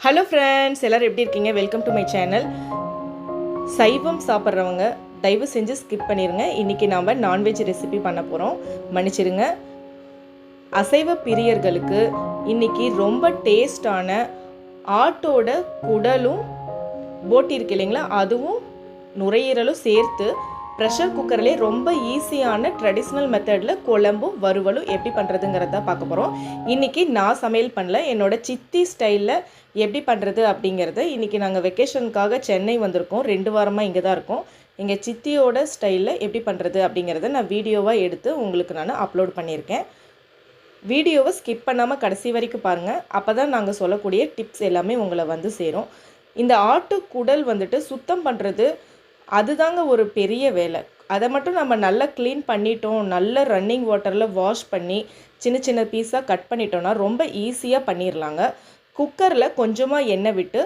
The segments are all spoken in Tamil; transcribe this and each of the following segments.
ஹலோ ஃப்ரெண்ட்ஸ் எல்லோரும் எப்படி இருக்கீங்க? வெல்கம் டு மை சேனல் சைவம் சாப்பிட்றவங்க தயவு செஞ்சு ஸ்கிப் பண்ணிடுங்க இன்றைக்கி நாம் நான்வெஜ் ரெசிபி பண்ண போகிறோம் மன்னிச்சிடுங்க அசைவ பிரியர்களுக்கு இன்றைக்கி ரொம்ப டேஸ்டான ஆட்டோட குடலும் போட்டி இருக்கு இல்லைங்களா? அதுவும் நுரையீரலும் சேர்த்து ப்ரெஷர் குக்கர்லேயே ரொம்ப ஈஸியான ட்ரெடிஷ்னல் மெத்தடில் குழம்பும் வறுவலும் எப்படி பண்ணுறதுங்கிறத பார்க்க போகிறோம் இன்றைக்கி நான் சமையல் பண்ணல என்னோடய சித்தி ஸ்டைலில் எப்படி பண்ணுறது அப்படிங்கிறத இன்றைக்கி நாங்கள் வெக்கேஷனுக்காக சென்னை வந்திருக்கோம். ரெண்டு வாரமாக இங்கே தான் இருக்கோம். எங்கள் சித்தியோட ஸ்டைலில் எப்படி பண்ணுறது அப்படிங்கிறத நான் வீடியோவாக எடுத்து உங்களுக்கு நான் அப்லோட் பண்ணியிருக்கேன். வீடியோவை ஸ்கிப் பண்ணாமல் கடைசி வரைக்கும் பாருங்கள் அப்போ தான் நாங்கள் சொல்லக்கூடிய டிப்ஸ் எல்லாமே உங்களை வந்து சேரும். இந்த ஆட்டு குடல் வந்துட்டு சுத்தம் பண்ணுறது அதுதாங்க ஒரு பெரிய வேலை. அதை மட்டும் நம்ம நல்லா க்ளீன் பண்ணிட்டோம் நல்ல ரன்னிங் வாட்டரில் வாஷ் பண்ணி சின்ன சின்ன பீஸாக கட் பண்ணிட்டோம்னா ரொம்ப ஈஸியாக பண்ணிடலாங்க குக்கரில் கொஞ்சமாக எண்ணெய் விட்டு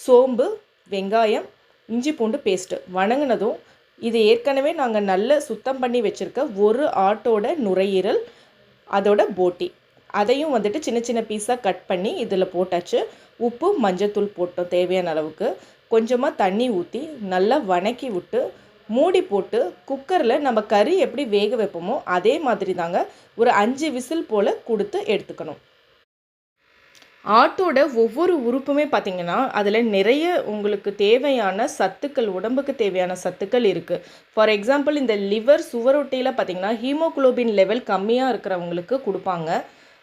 சோம்பு வெங்காயம் இஞ்சி பூண்டு பேஸ்ட்டு வணங்கினதும் இது ஏற்கனவே நாங்கள் நல்ல சுத்தம் பண்ணி வச்சுருக்க ஒரு ஆட்டோட நுரையீரல் அதோட போட்டி. அதையும் வந்துட்டு சின்ன சின்ன பீஸாக கட் பண்ணி இதில் போட்டாச்சு. உப்பு மஞ்சத்தூள் போட்டோம் தேவையான அளவுக்கு. கொஞ்சமாக தண்ணி ஊற்றி நல்லா வணக்கி விட்டு மூடி போட்டு குக்கரில் நம்ம கறி எப்படி வேக வைப்போமோ அதே மாதிரி தாங்க ஒரு அஞ்சு விசில் போல் கொடுத்து எடுத்துக்கணும். ஆட்டோட ஒவ்வொரு உறுப்புமே பார்த்திங்கன்னா அதில் நிறைய உங்களுக்கு தேவையான சத்துக்கள் உடம்புக்கு தேவையான சத்துக்கள் இருக்குது ஃபார் எக்ஸாம்பிள் இந்த லிவர் சுவரொட்டியில் பார்த்திங்கன்னா ஹீமோகுளோபின் லெவல் கம்மியாக இருக்கிறவங்களுக்கு கொடுப்பாங்க.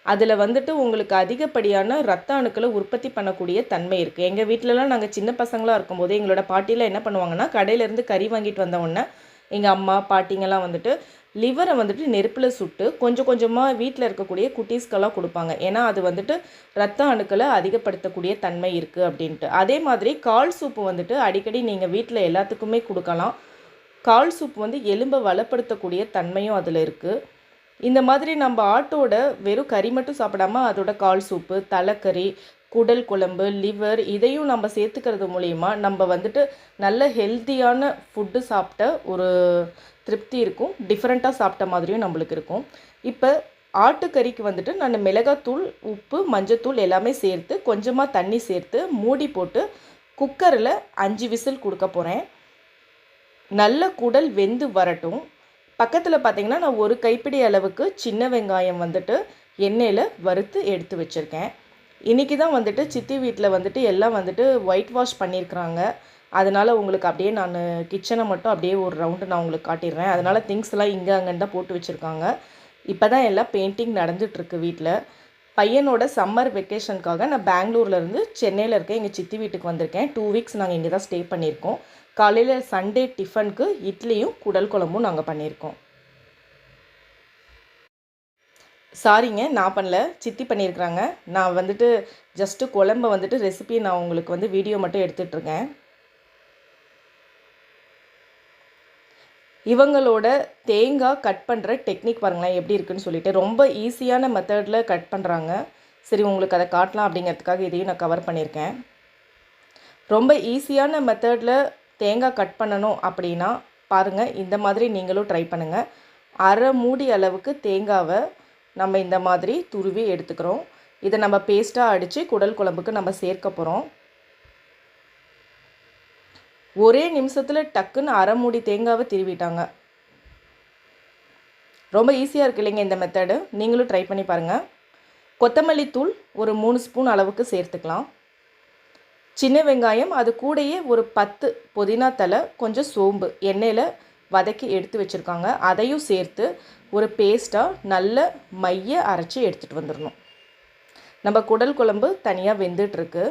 அதில் வந்துட்டு உங்களுக்கு அதிகப்படியான ரத்த அணுக்களை உற்பத்தி பண்ணக்கூடிய தன்மை இருக்குது எங்கள் வீட்டிலலாம் நாங்கள் சின்ன பசங்களாக இருக்கும்போது எங்களோட பாட்டியில் என்ன பண்ணுவாங்கன்னா கடையிலேருந்து கறி வாங்கிட்டு வந்த உடனே எங்கள் அம்மா பாட்டிங்கெல்லாம் வந்துட்டு லிவரை வந்துட்டு நெருப்பில் சுட்டு கொஞ்சம் கொஞ்சமாக வீட்டில் இருக்கக்கூடிய குட்டீஸ்க்கெல்லாம் கொடுப்பாங்க. ஏன்னா அது வந்துட்டு ரத்த அணுக்களை அதிகப்படுத்தக்கூடிய தன்மை இருக்குது அப்படின்ட்டு. அதே மாதிரி கால் சூப்பு வந்துட்டு அடிக்கடி நீங்கள் வீட்டில் எல்லாத்துக்குமே கொடுக்கலாம். கால் சூப் வந்து எலும்பை வளப்படுத்தக்கூடிய தன்மையும் அதில் இருக்குது இந்த மாதிரி நம்ம ஆட்டோட வெறும் கறி மட்டும் சாப்பிடாம அதோட கால் சூப்பு தலைக்கறி குடல் குழம்பு லிவர் இதையும் நம்ம சேர்த்துக்கிறது மூலிமா நம்ம வந்துட்டு நல்ல ஹெல்த்தியான ஃபுட்டு சாப்பிட்ட ஒரு திருப்தி இருக்கும். டிஃப்ரெண்ட்டாக சாப்பிட்ட மாதிரியும் நம்மளுக்கு இருக்கும். இப்போ ஆட்டுக்கறிக்கு வந்துட்டு நான் மிளகாத்தூள் உப்பு மஞ்சத்தூள் எல்லாமே சேர்த்து கொஞ்சமாக தண்ணி சேர்த்து மூடி போட்டு குக்கரில் அஞ்சு விசில் கொடுக்க போகிறேன் நல்ல குடல் வெந்து வரட்டும். பக்கத்தில் பார்த்திங்கன்னா நான் ஒரு கைப்பிடி அளவுக்கு சின்ன வெங்காயம் வந்துட்டு எண்ணெயில் வறுத்து எடுத்து வச்சுருக்கேன். இன்றைக்கி தான் வந்துட்டு சித்தி வீட்டில் வந்துட்டு எல்லாம் வந்துட்டு ஒயிட் வாஷ் பண்ணியிருக்கிறாங்க அதனால் உங்களுக்கு அப்படியே நான் கிச்சனை மட்டும் அப்படியே ஒரு ரவுண்டு நான் உங்களுக்கு காட்டிடுறேன். அதனால் திங்ஸ்லாம் இங்கே அங்கேன்னு தான் போட்டு வச்சுருக்காங்க. இப்போ தான் எல்லாம் பெயிண்டிங் நடந்துகிட்ருக்கு வீட்டில் பையனோட சம்மர் வெக்கேஷனுக்காக நான் பெங்களூர்லேருந்து சென்னையில் இருக்க எங்கள் சித்தி வீட்டுக்கு வந்திருக்கேன். டூ வீக்ஸ் நாங்கள் இங்கே தான் ஸ்டே பண்ணியிருக்கோம். காலையில் சண்டே டிஃபனுக்கு இட்லியும் குடல் குழம்பும் நாங்கள் பண்ணியிருக்கோம். சாரிங்க நான் பண்ணல. சித்தி பண்ணியிருக்கிறாங்க. நான் வந்துட்டு ஜஸ்ட்டு குழம்ப வந்துட்டு ரெசிபி நான் உங்களுக்கு வந்து வீடியோ மட்டும் எடுத்துகிட்ருக்கேன் இவங்களோட தேங்காய் கட் பண்ணுற டெக்னிக் பாருங்களேன் எப்படி இருக்குன்னு சொல்லிட்டு. ரொம்ப ஈஸியான மெத்தடில் கட் பண்ணுறாங்க சரி உங்களுக்கு அதை காட்டலாம் அப்படிங்கிறதுக்காக இதையும் நான் கவர் பண்ணியிருக்கேன். ரொம்ப ஈஸியான மெத்தடில் தேங்காய் கட் பண்ணணும் அப்படின்னா பாருங்கள் இந்த மாதிரி நீங்களும் ட்ரை பண்ணுங்கள் அரை மூடி அளவுக்கு தேங்காவை நம்ம இந்த மாதிரி துருவி எடுத்துக்கிறோம். இதை நம்ம பேஸ்ட்டாக அடித்து குடல் குழம்புக்கு நம்ம சேர்க்க போகிறோம் ஒரே நிமிஷத்தில் டக்குன்னு அரை மூடி தேங்காவை திருவிட்டாங்க. ரொம்ப ஈஸியாக இருக்கு இல்லைங்க இந்த மெத்தடு நீங்களும் ட்ரை பண்ணி பாருங்கள் கொத்தமல்லி தூள் ஒரு மூணு ஸ்பூன் அளவுக்கு சேர்த்துக்கலாம். சின்ன வெங்காயம் அது கூடயே ஒரு பத்து புதினா தலை கொஞ்சம் சோம்பு எண்ணெயில் வதக்கி எடுத்து வச்சுருக்காங்க. அதையும் சேர்த்து ஒரு பேஸ்ட்டாக நல்ல மைய அரைச்சி எடுத்துகிட்டு வந்துடணும். நம்ம குடல் குழம்பு தனியாக வெந்துட்டுருக்கு.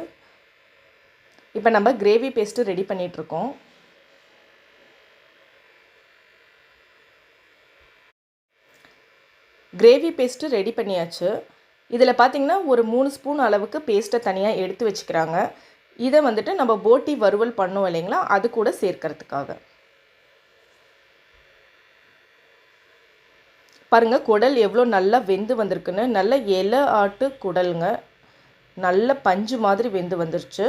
இப்போ நம்ம கிரேவி பேஸ்ட்டு ரெடி பண்ணிகிட்ருக்கோம் கிரேவி பேஸ்ட்டு ரெடி பண்ணியாச்சு. இதில் பார்த்திங்கன்னா ஒரு மூணு ஸ்பூன் அளவுக்கு பேஸ்ட்டை தனியாக எடுத்து வச்சுக்கிறாங்க. இதை வந்துட்டு நம்ம போட்டி வறுவல் பண்ணோம் இல்லைங்களா? அது கூட சேர்க்கறதுக்காக. பாருங்கள் குடல் எவ்வளோ நல்லா வெந்து வந்திருக்குன்னு. நல்ல இலை ஆட்டு குடலுங்க. நல்ல பஞ்சு மாதிரி வெந்து வந்துருச்சு.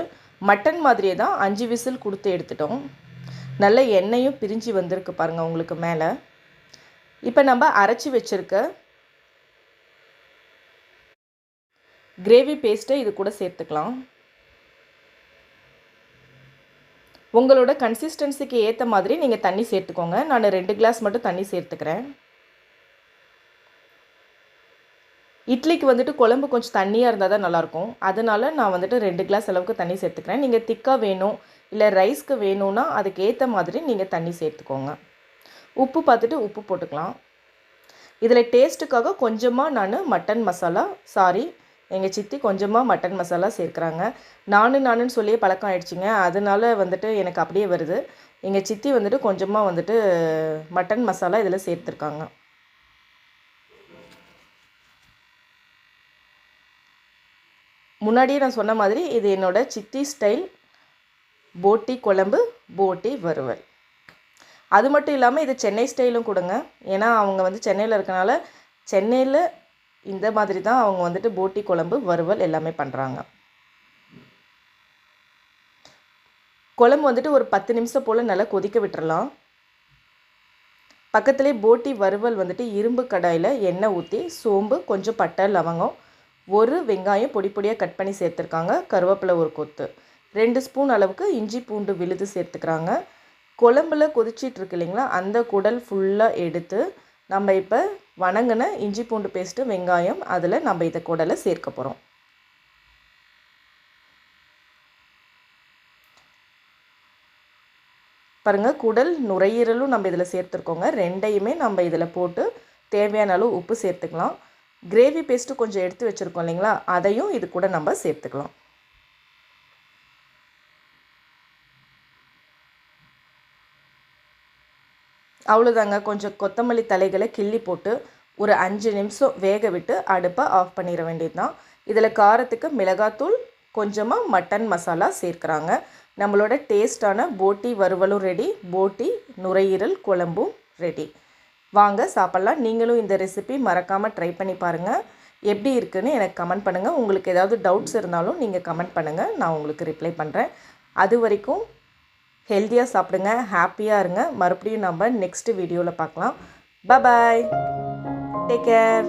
மட்டன் மாதிரியே தான் அஞ்சு விசில் கொடுத்து எடுத்துட்டோம். நல்ல எண்ணெயும் பிரிஞ்சு வந்திருக்கு பாருங்கள் உங்களுக்கு மேலே. இப்போ நம்ம அரைச்சி வச்சுருக்க கிரேவி பேஸ்ட்டை இது கூட சேர்த்துக்கலாம். உங்களோட கன்சிஸ்டன்சிக்கு ஏற்ற மாதிரி நீங்கள் தண்ணி சேர்த்துக்கோங்க. நான் ரெண்டு கிளாஸ் மட்டும் தண்ணி சேர்த்துக்கிறேன். இட்லிக்கு வந்துட்டு குழம்பு கொஞ்சம் தண்ணியாக இருந்தால் தான் நல்லாயிருக்கும். அதனால் நான் வந்துட்டு ரெண்டு கிளாஸ் அளவுக்கு தண்ணி சேர்த்துக்கிறேன். நீங்கள் திக்காக வேணும் இல்லை ரைஸ்க்கு வேணும்னா அதுக்கு ஏற்ற மாதிரி நீங்கள் தண்ணி சேர்த்துக்கோங்க. உப்பு பார்த்துட்டு உப்பு போட்டுக்கலாம். இதில் டேஸ்ட்டுக்காக கொஞ்சமாக நான் மட்டன் மசாலா சாரி எங்கள் சித்தி கொஞ்சமாக மட்டன் மசாலா சேர்க்குறாங்க. நானு நானுன்னு சொல்லி பழக்கம் ஆயிடுச்சுங்க. அதனால வந்துட்டு எனக்கு அப்படியே வருது. எங்கள் சித்தி வந்துட்டு கொஞ்சமாக வந்துட்டு மட்டன் மசாலா இதில் சேர்த்துருக்காங்க. முன்னாடியே நான் சொன்ன மாதிரி இது என்னோடய சித்தி ஸ்டைல். போட்டி குழம்பு போட்டி வறுவல். அது மட்டும் இல்லாமல் இது சென்னை ஸ்டைலும் கொடுங்க. ஏன்னா அவங்க வந்து சென்னையில் இருக்கனால சென்னையில் இந்த மாதிரி தான் அவங்க வந்துட்டு போட்டி குழம்பு வறுவல் எல்லாமே பண்ணுறாங்க குழம்பு வந்துட்டு ஒரு பத்து நிமிஷம் போல் நல்லா கொதிக்க விட்டுறலாம். பக்கத்துலேயே போட்டி வறுவல் வந்துட்டு இரும்பு கடாயில் எண்ணெய் ஊற்றி சோம்பு கொஞ்சம் பட்டை லவங்கம் ஒரு வெங்காயம் பொடி பொடியாக கட் பண்ணி சேர்த்துருக்காங்க. கருவேப்பிலை ஒரு கொத்து. ரெண்டு ஸ்பூன் அளவுக்கு இஞ்சி பூண்டு விழுது சேர்த்துக்கிறாங்க. குழம்புல கொதிச்சிட்ருக்கு இல்லைங்களா? அந்த குடல் ஃபுல்லாக எடுத்து நம்ம இப்போ வணங்கின இஞ்சி பூண்டு பேஸ்ட்டு வெங்காயம் அதில் நம்ம இதை குடலை சேர்க்க போகிறோம் பாருங்கள் குடல் நுரையீரலும் நம்ம இதில் சேர்த்துருக்கோங்க. ரெண்டையுமே நம்ம இதில் போட்டு தேவையான அளவு உப்பு சேர்த்துக்கலாம். கிரேவி பேஸ்ட்டு கொஞ்சம் எடுத்து வச்சுருக்கோம் இல்லைங்களா? அதையும் இது கூட நம்ம சேர்த்துக்கலாம். அவ்வளோதாங்க கொஞ்சம் கொத்தமல்லி தலைகளை கிள்ளி போட்டு ஒரு அஞ்சு நிமிஷம் வேக விட்டு அடுப்பை ஆஃப் பண்ணிட வேண்டியது தான் இதில் காரத்துக்கு மிளகாத்தூள் கொஞ்சமாக மட்டன் மசாலா சேர்க்குறாங்க. நம்மளோட டேஸ்டான போட்டி வறுவலும் ரெடி போட்டி நுரையீரல் குழம்பும் ரெடி வாங்க சாப்பிட்லாம். நீங்களும் இந்த ரெசிபி மறக்காமல் ட்ரை பண்ணி பாருங்கள் எப்படி இருக்குன்னு எனக்கு கமெண்ட் பண்ணுங்கள் உங்களுக்கு ஏதாவது டவுட்ஸ் இருந்தாலும் நீங்கள் கமெண்ட் பண்ணுங்கள் நான் உங்களுக்கு ரிப்ளை பண்ணுறேன் அது வரைக்கும் ஹெல்த்தியாக சாப்பிடுங்க ஹாப்பியாக இருங்க. மறுபடியும் நம்ம நெக்ஸ்ட் வீடியோவில் பார்க்கலாம். Bye bye take care